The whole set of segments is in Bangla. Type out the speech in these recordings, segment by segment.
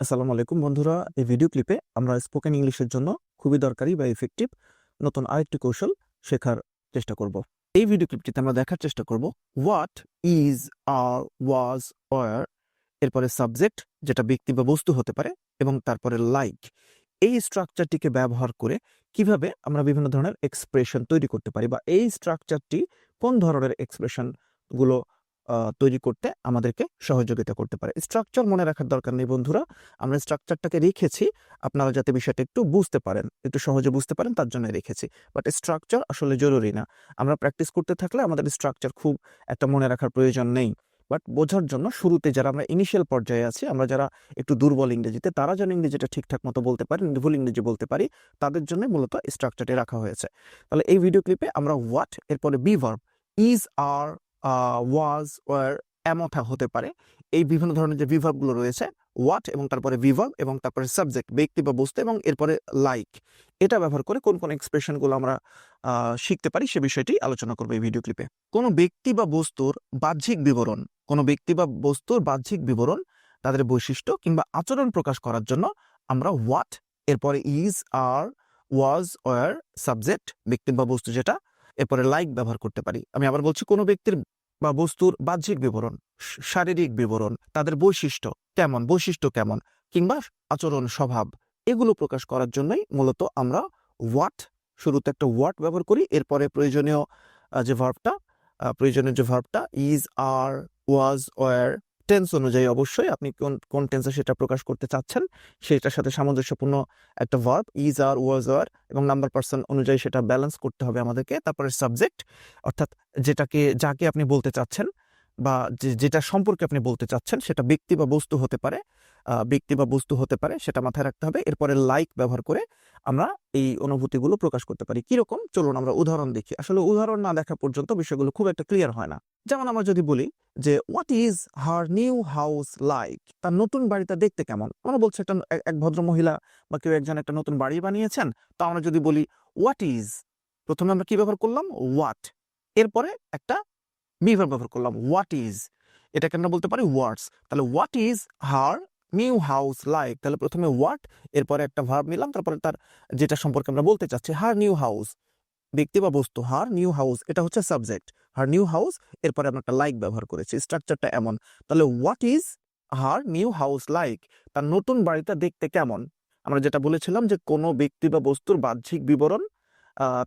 আসসালামু আলাইকুম বন্ধুরা এই ভিডিও ক্লিপে আমরা স্পোকেন ইংলিশের জন্য খুবই দরকারি বা ইফেক্টিভ নতুন আরেকটি কৌশল শেখার চেষ্টা করব। এই ভিডিও ক্লিপটিতে আমরা দেখার চেষ্টা করব what is are was were এরপরে সাবজেক্ট যেটা ব্যক্তি বা বস্তু হতে পারে এবং তারপরে লাইক এই স্ট্রাকচারটিকে ব্যবহার করে কীভাবে আমরা বিভিন্ন ধরনের এক্সপ্রেশন তৈরি করতে পারি বা এই স্ট্রাকচারটি কোন ধরনের এক্সপ্রেশনগুলো আহ, তৈরি করতে আমাদেরকে সহযোগিতা করতে পারে। স্ট্রাকচার মনে রাখার দরকার নেই বন্ধুরা। আমরা স্ট্রাকচারটাকে রেখেছি। আপনারা যাতে বিষয়টা একটু বুঝতে পারেন, একটু সহজে বুঝতে পারেন, তার জন্য রেখেছি। বাট স্ট্রাকচার আসলে জরুরি না। আমরা প্র্যাকটিস করতে থাকলে আমাদের স্ট্রাকচার খুব একটা মনে রাখার প্রয়োজন নেই। বাট বোঝার জন্য শুরুতে যারা আমরা ইনিশিয়াল পর্যায়ে আছি, আমরা যারা একটু দুর্বল ইংরেজিতে, তারা যেন ইংরেজিটা ঠিকঠাক মতো বলতে পারি, ভুল ইংরেজি বলতে পারি, তাদের জন্য মূলত স্ট্রাকচারটি রাখা হয়েছে। তাহলে এই ভিডিও ক্লিপে আমরা হোয়াট এরপরে be verb is are was were এমথা হতে পারে। এই বিভিন্ন ধরনের যে বিভাগগুলো রয়েছে হোয়াট এবং তারপরে বিভাগ এবং তারপরে সাবজেক্ট ব্যক্তি বা বস্তু এবং এরপরে লাইক এটা ব্যবহার করে কোন কোন এক্সপ্রেশনগুলো আমরা শিখতে পারি সে বিষয়টি আলোচনা করব এই ভিডিও ক্লিপে কোনো ব্যক্তি বা বস্তুর বাহ্যিক বিবরণ, কোনো ব্যক্তি বা বস্তুর বাহ্যিক বিবরণ তাদের বৈশিষ্ট্য কিংবা আচরণ প্রকাশ করার জন্য আমরা হোয়াট এরপরে is are was were subject ব্যক্তি বা বস্তু যেটা, এরপরে লাইক ব্যবহার করতে পারি। আমি আবার বলছি কোনো ব্যক্তির বা বস্তুর বাহ্যিক বিবরণ শারীরিক বিবরণ, তাদের বৈশিষ্ট্য কেমন বৈশিষ্ট্য কেমন, কিংবা আচরণ স্বভাব, এগুলো প্রকাশ করার জন্যই মূলত আমরা ওয়াট শুরুতে একটা ওয়াট ব্যবহার করি, এরপরে প্রয়োজনীয় যে ভার্বটা প্রয়োজনীয় যে ভার্বটা is are was were tense অনুযায়ী অবশ্যই আপনি কোন কোন টেন্সে সেটা প্রকাশ করতে চাচ্ছেন, সেটার সাথে সামঞ্জস্যপূর্ণ একটা ভার্ব ইজ আর ওয়াজ আর এবং নাম্বার পার্সন অনুযায়ী সেটা ব্যালেন্স করতে হবে আমাদেরকে। তারপরে সাবজেক্ট অর্থাৎ যেটাকে, যাকে আপনি বলতে চাচ্ছেন বা যেটা সম্পর্কে আপনি বলতে চাচ্ছেন, সেটা ব্যক্তি বা বস্তু হতে পারে ব্যক্তি বা বস্তু হতে পারে, সেটা মাথায় রাখতে হবে। এরপরে লাইক ব্যবহার করে আমরা এই অনুভূতিগুলো প্রকাশ করতে পারি। কীরকম? চলুন আমরা উদাহরণ দেখি। আসলে উদাহরণ না দেখা পর্যন্ত বিষয়গুলো খুব একটা ক্লিয়ার হয় না। যেমন আমরা যদি বলি যে what is her new house like তার নতুন বাড়িটা দেখতে কেমন? আমরা বলছি একটা এক- ভদ্র মহিলা বা কেউ একজন একটা নতুন বাড়ি বানিয়েছেন। তো আমরা যদি বলি হোয়াট ইজ প্রথমে আমরা কি ব্যবহার করলাম? হোয়াট এরপরে একটা মিভার ব্যবহার করলাম। হোয়াট ইজ এটাকে আমরা বলতে পারি ওয়ার্ডস তাহলে what is her new house like তাহলে প্রথমে হোয়াট এরপরে একটা ভার্ব নিলাম। তারপরে তার যেটা সম্পর্কে আমরা বলতে চাচ্ছি হার নিউ হাউস ব্যক্তি বা বস্তু হার নিউ হাউস এটা হচ্ছে সাবজেক্ট হার নিউ হাউস এরপরে আমরা একটা লাইক ব্যবহার করেছি। স্ট্রাকচারটা এমন। তাহলে what is her new house like তার নতুন বাড়িটা দেখতে কেমন? আমরা যেটা বলেছিলাম যে কোনো ব্যক্তি বা বস্তুর বাহ্যিক বিবরণ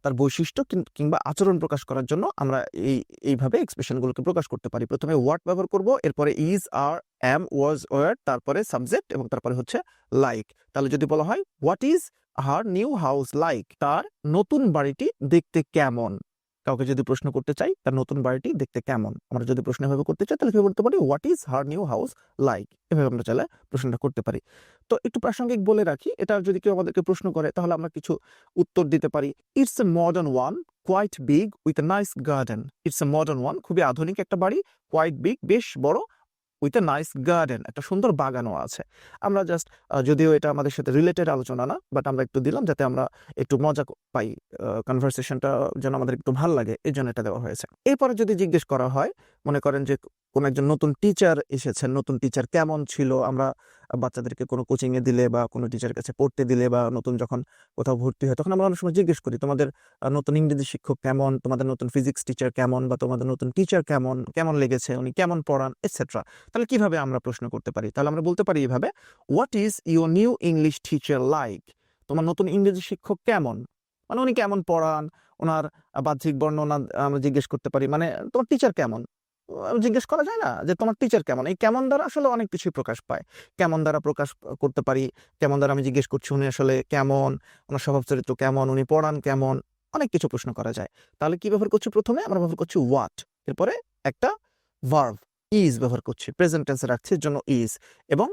তার বৈশিষ্ট্য কিংবা আচরণ প্রকাশ করার জন্য আমরা এই, এইভাবে এক্সপ্রেশনগুলোকে প্রকাশ করতে পারি। প্রথমে ওয়ার্ড ব্যবহার করব, এরপরে is are am was were তারপরে সাবজেক্ট এবং তারপরে হচ্ছে লাইক তাহলে যদি বলা হয় what is her new house like তার নতুন বাড়িটি দেখতে কেমন? কাউকে যদি প্রশ্ন করতে চাই, তার নতুন বাড়িটি দেখতে কেমন? আমরা যদি প্রশ্ন এভাবে করতে চাই, তাহলে কি বলতে পারি? What is her new house like এভাবে আমরা চাইলে প্রশ্নটা করতে পারি। তো একটু প্রাসঙ্গিক বলে রাখি, এটা যদি কেউ আমাদেরকে প্রশ্ন করে, তাহলে আমরা কিছু উত্তর দিতে পারি। It's a modern one quite big with a nice garden it's a modern one খুবই আধুনিক একটা বাড়ি কোয়াইট বিগ বেশ বড় উইথ এ নাইস গার্ডেন, একটা সুন্দর বাগানও আছে। আমরা জাস্ট যদিও এটা আমাদের সাথে রিলেটেড আলোচনা না, বাট আমরা একটু দিলাম যাতে আমরা একটু মজা পাই কনভারসেশনটা যেন আমাদের একটু ভালো লাগে এই জন্য এটা দেওয়া হয়েছে। এরপরে যদি জিজ্ঞেস করা হয় মনে করেন যে, কোন একজন নতুন টিচার এসেছেন, নতুন টিচার কেমন ছিল? আমরা বাচ্চাদেরকে কোনো কোচিং এ দিলে বা কোনো টিচার কাছে পড়তে দিলে বা নতুন যখন কোথাও ভর্তি হয়, তখন আমরা অনেক সময় জিজ্ঞেস করি, তোমাদের নতুন ইংরেজি শিক্ষক কেমন? তোমাদের নতুন ফিজিক্স টিচার কেমন? বা তোমাদের নতুন টিচার কেমন? কেমন লেগেছে? উনি কেমন পড়ান? এটসেট্রা তাহলে কীভাবে আমরা প্রশ্ন করতে পারি? তাহলে আমরা বলতে পারি এভাবে what is your new English teacher like তোমার নতুন ইংরেজি শিক্ষক কেমন? মানে উনি কেমন পড়ান? ওনার বাহ্যিক বর্ণনা আমরা জিজ্ঞেস করতে পারি মানে তোমার টিচার কেমন? জিজ্ঞেস করা যায় না যে তোমার টিচার কেমন? এই কেমন দ্বারা আসলে অনেক কিছুই প্রকাশ পায়। কেমন দ্বারা প্রকাশ করতে পারি? কেমন দ্বারা আমি জিজ্ঞেস করছি উনি আসলে কেমন? ওনার স্বভাব চরিত্র কেমন? উনি পড়ান কেমন? অনেক কিছু প্রশ্ন করা যায়। তাহলে কি ব্যবহার করছি প্রথমে? আমরা ব্যবহার করছি হোয়াট এরপরে একটা ভার্ভ ইজ ব্যবহার করছি। প্রেজেন্ট টেন্সে রাখছি জন্য ইজ এবং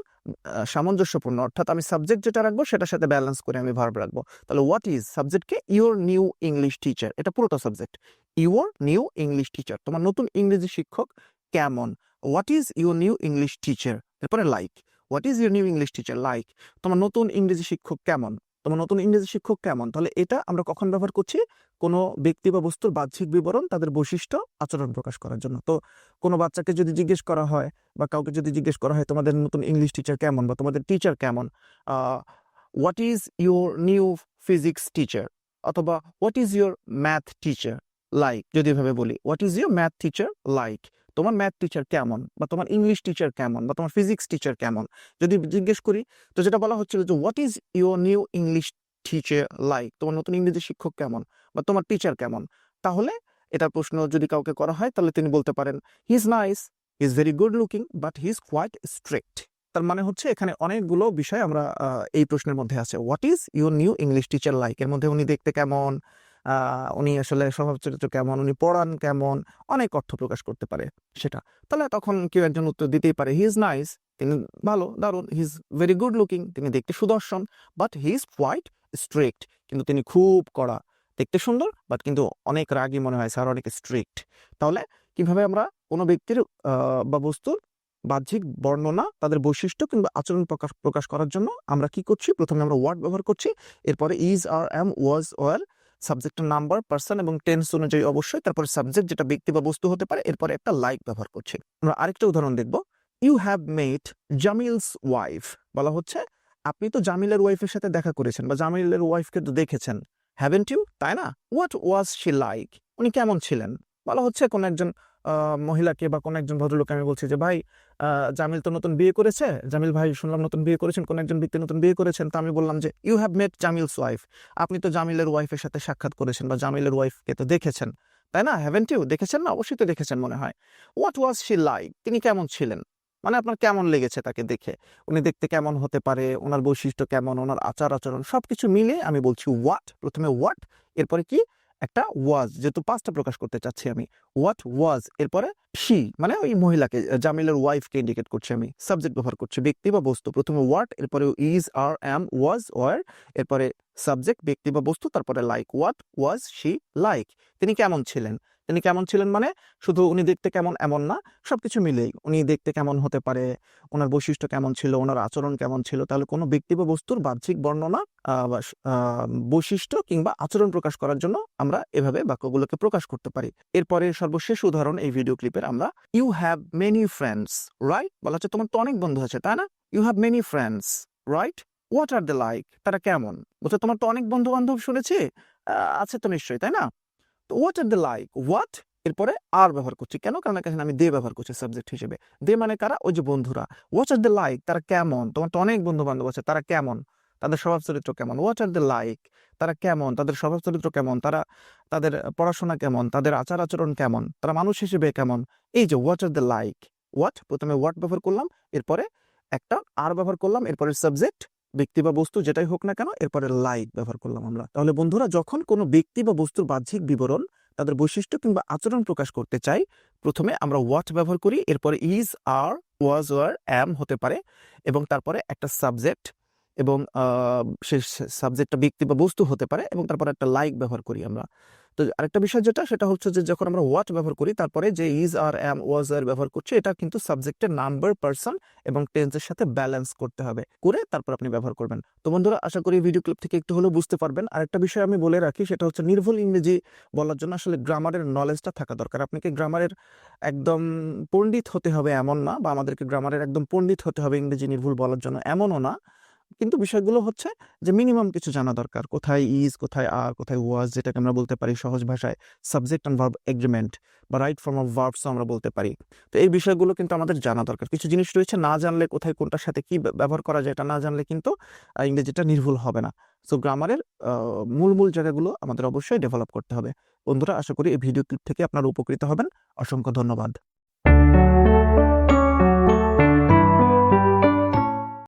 সামঞ্জস্যপূর্ণ। অর্থাৎ আমি সাবজেক্ট যেটা রাখব সেটার সাথে ব্যালেন্স করে আমি ভার্ব রাখব। তাহলে হোয়াট ইজ সাবজেক্টকে ইউর নিউ ইংলিশ টিচার এটা পুরোটা subject your new English teacher তোমার নতুন ইংরেজি শিক্ষক কেমন? What is your new English teacher এরপরে like what is your new English teacher like তোমার নতুন ইংরেজি শিক্ষক কেমন? তোমার নতুন ইংরেজি শিক্ষক কেমন? তাহলে এটা আমরা কখন ব্যবহার করছি? কোনো ব্যক্তি বা বস্তুর বাহ্যিক বিবরণ তাদের বৈশিষ্ট্য আচরণ প্রকাশ করার জন্য। তো কোনো বাচ্চাকে যদি জিজ্ঞেস করা হয় বা কাউকে যদি জিজ্ঞেস করা হয়, তোমাদের নতুন ইংলিশ টিচার কেমন? বা তোমাদের টিচার কেমন? What is your new physics teacher অথবা what is your math teacher like যদি এভাবে বলি what is your math teacher like তোমার ম্যাথ টিচার কেমন? বা তোমার ইংলিশ টিচার কেমন? বা তোমার ফিজিক্স টিচার কেমন? যদি জিজ্ঞেস করি, তো যেটা বলা হচ্ছিল যে what is your new English teacher like তোমার নতুন ইংরেজি শিক্ষক কেমন? বা তোমার টিচার কেমন? তাহলে এটা প্রশ্ন যদি কাউকে করা হয়, তাহলে তিনি বলতে পারেন he is nice he is very good looking but he is quite strict তার মানে হচ্ছে এখানে অনেকগুলো বিষয় আমরা এই প্রশ্নের মধ্যে আছে। What is your new English teacher like এর মধ্যে উনি দেখতে কেমন? উনি আসলে স্বভাব চরিত্র কেমন, উনি পড়ান কেমন, অনেক অর্থ প্রকাশ করতে পারে সেটা। তাহলে তখন কেউ একজন উত্তর দিতেই পারে হি ইজ নাইস তিনি ভালো, দারুণ he is very good looking তিনি দেখতে সুদর্শন but he is quite strict কিন্তু তিনি খুব কড়া, দেখতে সুন্দর বাট কিন্তু অনেক রাগী মনে হয় স্যার অনেক স্ট্রিক্ট তাহলে কীভাবে আমরা কোনো ব্যক্তির বা বস্তুর বাহ্যিক বর্ণনা, তাদের বৈশিষ্ট্য কিংবা আচরণ প্রকাশ প্রকাশ করার জন্য আমরা কি করছি? প্রথমে আমরা ওয়ার্ড ব্যবহার করছি, এরপরে is are am was were সাবজেক্টের নাম্বার পার্সন এবং টেন্স অনুযায়ী অবশ্যই, তারপরে সাবজেক্ট যেটা ব্যক্তি বা বস্তু হতে পারে, এরপরে একটা লাইক ব্যবহার করছে। আমরা আরেকটা উদাহরণ দেখব। You have met Jamil's wife বলা হচ্ছে, আপনি তো জামিলের ওয়াইফের সাথে দেখা করেছেন বা জামিলের ওয়াইফকে তো দেখেছেন। হ্যাভেন্ট ইউ তাই না? হোয়াট ওয়াজ শি লাইক উনি কেমন ছিলেন? বলা হচ্ছে, কোন একজন মহিলাকে বা কোনো একজন ভদ্রলোককে আমি বলছি যে, ভাই জামিল তো নতুন বিয়ে করেছে। জামিল ভাই শুনলাম নতুন বিয়ে করেছেন, কোনো একজন ব্যক্তি নতুন বিয়ে করেছেন। তো আমি বললাম যে you have met Jamil's wife আপনি তো জামিলের ওয়াইফের সাথে সাক্ষাৎ করেছেন বা জামিলের ওয়াইফকে তো দেখেছেন। তাই না? হ্যাভেন্ট ইউ দেখেছেন না? অবশ্যই তো দেখেছেন মনে হয়। হোয়াট ওয়াজ শি লাইক তিনি কেমন ছিলেন? মানে আপনার কেমন লেগেছে তাকে দেখে? উনি দেখতে কেমন হতে পারে? ওনার বৈশিষ্ট্য কেমন? ওনার আচার আচরণ সব কিছু মিলে আমি বলছি হোয়াট প্রথমে হোয়াট এরপরে কি? একটা ওয়াজ যেহেতু পাঁচটা প্রকাশ করতে চাচ্ছি আমি। হোয়াট ওয়াজ এরপরে শি মানে ওই মহিলাকে জামিলের ওয়াইফকে ইন্ডিকেট করছি আমি। সাবজেক্ট ব্যবহার করছি, ব্যক্তি বা বস্তু। প্রথমে হোয়াট এরপরে is are am was were এরপরে সাবজেক্ট ব্যক্তি বা বস্তু, তারপরে like what was she like তিনি কেমন ছিলেন? তিনি কেমন ছিলেন মানে? শুধু উনি দেখতে কেমন এমন না, সবকিছু মিলেই। উনি দেখতে কেমন হতে পারে, ওনার বৈশিষ্ট্য কেমন ছিল, ওনার আচরণ কেমন ছিল, তাহলে কোনো ব্যক্তি বা বস্তুর বাহ্যিক বর্ণনা বৈশিষ্ট্য কিংবা আচরণ প্রকাশ করার জন্য আমরা এভাবে বাক্যগুলোকে প্রকাশ করতে পারি। এরপরে সর্বশেষ উদাহরণ এই ভিডিও ক্লিপের আমরা you have many friends right বলা হচ্ছে, তোমার তো অনেক বন্ধু আছে, তাই না? You have many friends right what are they like তারা কেমন? বলছে, তোমার তো অনেক বন্ধু বান্ধব শুনেছি আছে তো নিশ্চয়ই, তাই না? What are they like what এরপরে আর ব্যবহার করছি। কেন? কারণ এখানে আমি দে ব্যবহার করছি সাবজেক্ট হিসেবে। দে মানে কারা? ওই যে বন্ধুরা। হোয়াট আর দ্য লাইক তারা কেমন? তোমার তো অনেক বন্ধু বান্ধব আছে, তারা কেমন? তাদের স্বভাব চরিত্র কেমন? হোয়াট আর দ্য লাইক তারা কেমন? তাদের স্বভাব চরিত্র কেমন? তারা, তাদের পড়াশোনা কেমন? তাদের আচার আচরণ কেমন? তারা মানুষ হিসেবে কেমন? এই যে what are they like what প্রথমে হোয়াট ব্যবহার করলাম, এরপরে একটা আর ব্যবহার করলাম, এরপরে সাবজেক্ট ব্যক্তি বা বস্তু যেটাই হোক না কেন, এরপরে লাইক ব্যবহার করলাম আমরা। তাহলে বন্ধুরা, যখন কোনো ব্যক্তি বা বস্তুর বাহ্যিক বিবরণ তাদের বৈশিষ্ট্য কিংবা আচরণ প্রকাশ করতে চাই প্রথমে আমরা হোয়াট ব্যবহার করি, এরপরে ইজ আর ওয়াজ ওয়ার অ্যাম হতে পারে, এবং তারপরে একটা সাবজেক্ট এবং সে সাবজেক্টটা ব্যক্তি বা বস্তু হতে পারে, এবং তারপরে একটা লাইক ব্যবহার করি আমরা। তো আরেকটা বিষয় যেটা, সেটা হচ্ছে যে যখন আমরা হোয়াট ব্যবহার করি, তারপরে যে ইজ আর অ্যাম ওয়াজ আর ব্যবহার করছি, এটা কিন্তু সাবজেক্টের নাম্বার পার্সন এবং টেন্সের সাথে ব্যালেন্স করতে হবে। করে তারপর আপনি ব্যবহার করবেন। তো বন্ধুরা, আশা করি ভিডিও ক্লিপ থেকে একটু হলেও বুঝতে পারবেন। আরেকটা বিষয় আমি বলে রাখি, সেটা হচ্ছে নির্ভুল ইংরেজি বলার জন্য আসলে গ্রামারের নলেজটা থাকা দরকার। আপনাকে গ্রামারের একদম পণ্ডিত হতে হবে এমন না, বা আমাদেরকে গ্রামারের একদম পণ্ডিত হতে হবে ইংরেজি নির্ভুল বলার জন্য। এমনও না কিন্তু বিষয়গুলো হচ্ছে যে মিনিমাম কিছু জানা দরকার। কোথায় ইজ কোথায় আর কোথায় ওয়াজ যেটাকে আমরা বলতে পারি সহজ ভাষায়। সাবজেক্ট অ্যান্ড ভার্ব এগ্রিমেন্ট বা রাইট ফর্ম অফ ভার্বস আমরা বলতে পারি। তো এই বিষয়গুলো কিন্তু আমাদের জানা দরকার। কিছু জিনিস রয়েছে না জানলে কোথায় কোনটার সাথে কি ব্যবহার করা যায় এটা না জানলে কিন্তু ইংরেজিটা নির্ভুল হবে না। সো গ্রামারের মূল মূল জায়গাগুলো আমাদের অবশ্যই ডেভেলপ করতে হবে। বন্ধুরা, আশা করি এই ভিডিও ক্লিপ থেকে আপনারা উপকৃত হবেন। অসংখ্য ধন্যবাদ।